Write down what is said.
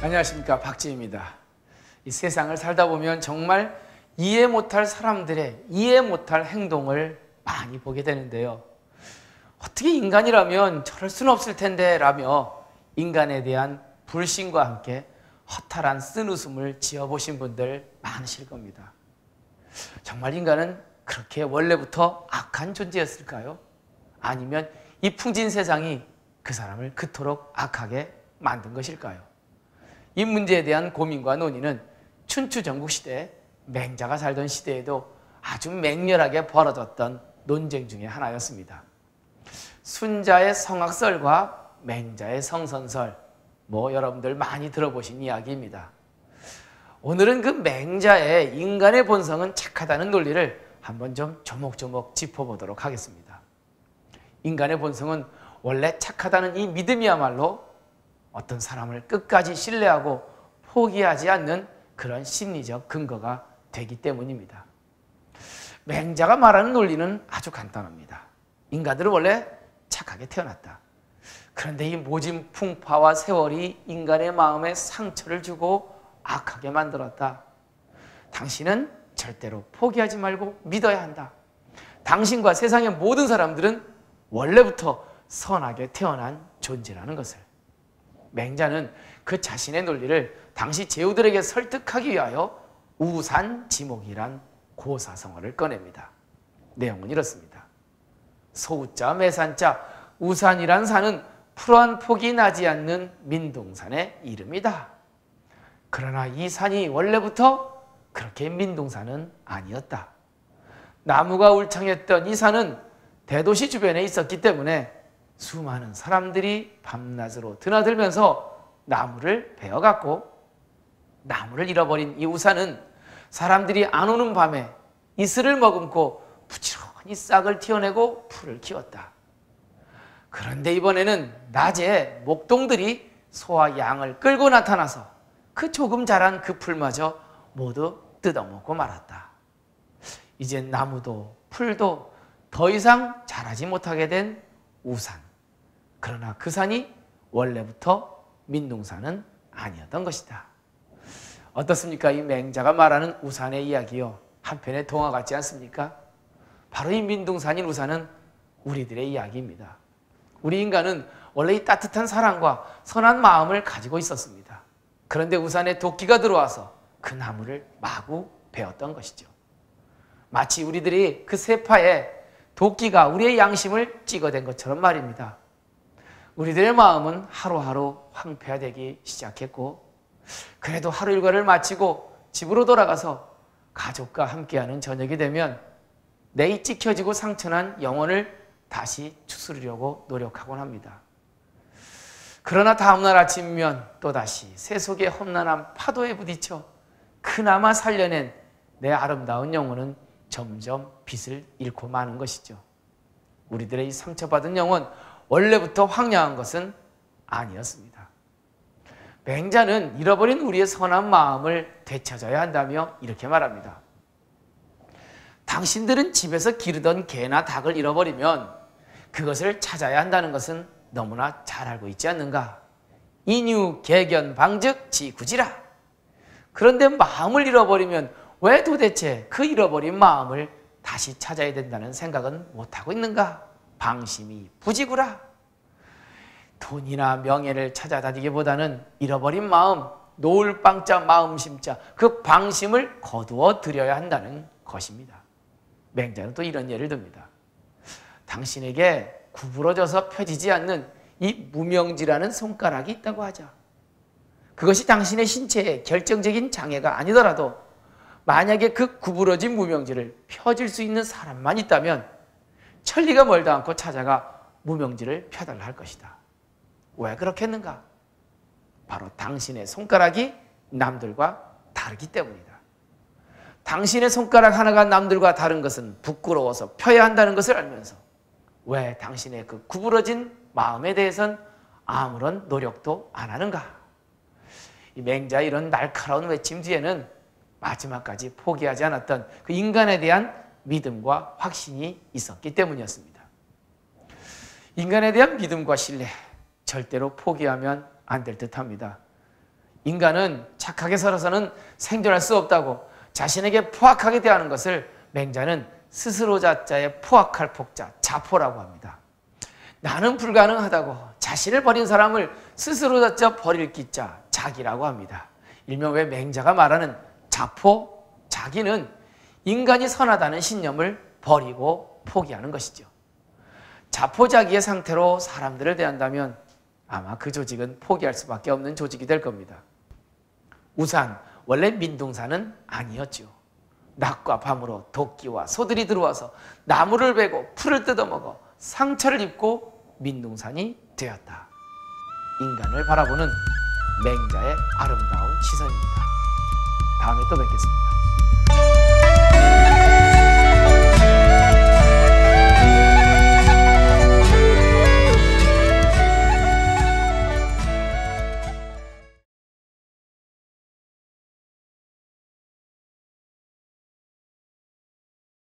안녕하십니까 박지입니다. 이 세상을 살다 보면 정말 이해 못할 사람들의 이해 못할 행동을 많이 보게 되는데요. 어떻게 인간이라면 저럴 수는 없을 텐데 라며 인간에 대한 불신과 함께 허탈한 쓴웃음을 지어보신 분들 많으실 겁니다. 정말 인간은 그렇게 원래부터 악한 존재였을까요? 아니면 이 풍진 세상이 그 사람을 그토록 악하게 만든 것일까요? 이 문제에 대한 고민과 논의는 춘추 전국 시대 맹자가 살던 시대에도 아주 맹렬하게 벌어졌던 논쟁 중의 하나였습니다. 순자의 성악설과 맹자의 성선설, 뭐 여러분들 많이 들어보신 이야기입니다. 오늘은 그 맹자의 인간의 본성은 착하다는 논리를 한번 좀 조목조목 짚어보도록 하겠습니다. 인간의 본성은 원래 착하다는 이 믿음이야말로 어떤 사람을 끝까지 신뢰하고 포기하지 않는 그런 심리적 근거가 되기 때문입니다. 맹자가 말하는 논리는 아주 간단합니다. 인간들은 원래 착하게 태어났다. 그런데 이 모진 풍파와 세월이 인간의 마음에 상처를 주고 악하게 만들었다. 당신은 절대로 포기하지 말고 믿어야 한다. 당신과 세상의 모든 사람들은 원래부터 선하게 태어난 존재라는 것을. 맹자는 그 자신의 논리를 당시 제후들에게 설득하기 위하여 우산 지목이란 고사성어를 꺼냅니다. 내용은 이렇습니다. 소우자 매산자 우산이란 산은 풀한 폭이 나지 않는 민둥산의 이름이다. 그러나 이 산이 원래부터 그렇게 민둥산은 아니었다. 나무가 울창했던 이 산은 대도시 주변에 있었기 때문에 수많은 사람들이 밤낮으로 드나들면서 나무를 베어갔고 나무를 잃어버린 이 우산은 사람들이 안 오는 밤에 이슬을 머금고 부지런히 싹을 튀어내고 풀을 키웠다. 그런데 이번에는 낮에 목동들이 소와 양을 끌고 나타나서 그 조금 자란 그 풀마저 모두 뜯어먹고 말았다. 이제 나무도 풀도 더 이상 자라지 못하게 된 우산. 그러나 그 산이 원래부터 민둥산은 아니었던 것이다. 어떻습니까? 이 맹자가 말하는 우산의 이야기요. 한편의 동화 같지 않습니까? 바로 이 민둥산인 우산은 우리들의 이야기입니다. 우리 인간은 원래 이 따뜻한 사랑과 선한 마음을 가지고 있었습니다. 그런데 우산에 도끼가 들어와서 그 나무를 마구 베었던 것이죠. 마치 우리들이 그 세파에 도끼가 우리의 양심을 찍어댄 것처럼 말입니다. 우리들의 마음은 하루하루 황폐화되기 시작했고 그래도 하루 일과를 마치고 집으로 돌아가서 가족과 함께하는 저녁이 되면 내 찍혀지고 상처난 영혼을 다시 추스르려고 노력하곤 합니다. 그러나 다음날 아침이면 또다시 세속의 험난한 파도에 부딪혀 그나마 살려낸 내 아름다운 영혼은 점점 빛을 잃고 마는 것이죠. 우리들의 이 상처받은 영혼 원래부터 황량한 것은 아니었습니다. 맹자는 잃어버린 우리의 선한 마음을 되찾아야 한다며 이렇게 말합니다. 당신들은 집에서 기르던 개나 닭을 잃어버리면 그것을 찾아야 한다는 것은 너무나 잘 알고 있지 않는가? 인유 개견 방즉 지구지라. 그런데 마음을 잃어버리면 왜 도대체 그 잃어버린 마음을 다시 찾아야 된다는 생각은 못하고 있는가? 방심이 부지구라. 돈이나 명예를 찾아다니기보다는 잃어버린 마음, 노을 빵자 마음 심자 그 방심을 거두어 드려야 한다는 것입니다. 맹자는 또 이런 예를 듭니다. 당신에게 구부러져서 펴지지 않는 이 무명지라는 손가락이 있다고 하자. 그것이 당신의 신체에 결정적인 장애가 아니더라도 만약에 그 구부러진 무명지를 펴질 수 있는 사람만 있다면 천리가 멀다 않고 찾아가 무명지를 펴달라 할 것이다. 왜 그렇겠는가? 바로 당신의 손가락이 남들과 다르기 때문이다. 당신의 손가락 하나가 남들과 다른 것은 부끄러워서 펴야 한다는 것을 알면서 왜 당신의 그 구부러진 마음에 대해선 아무런 노력도 안 하는가? 이 맹자 이런 날카로운 외침 뒤에는 마지막까지 포기하지 않았던 그 인간에 대한 믿음과 확신이 있었기 때문이었습니다. 인간에 대한 믿음과 신뢰 절대로 포기하면 안 될 듯합니다. 인간은 착하게 살아서는 생존할 수 없다고 자신에게 포악하게 대하는 것을 맹자는 스스로 자자의 포악할 폭자 자포라고 합니다. 나는 불가능하다고 자신을 버린 사람을 스스로 자자 버릴 기자 자기라고 합니다. 일명 왜 맹자가 말하는 자포 자기는 인간이 선하다는 신념을 버리고 포기하는 것이죠. 자포자기의 상태로 사람들을 대한다면 아마 그 조직은 포기할 수밖에 없는 조직이 될 겁니다. 우산, 원래 민둥산은 아니었죠. 낮과 밤으로 도끼와 소들이 들어와서 나무를 베고 풀을 뜯어먹어 상처를 입고 민둥산이 되었다. 인간을 바라보는 맹자의 아름다운 시선입니다. 다음에 또 뵙겠습니다.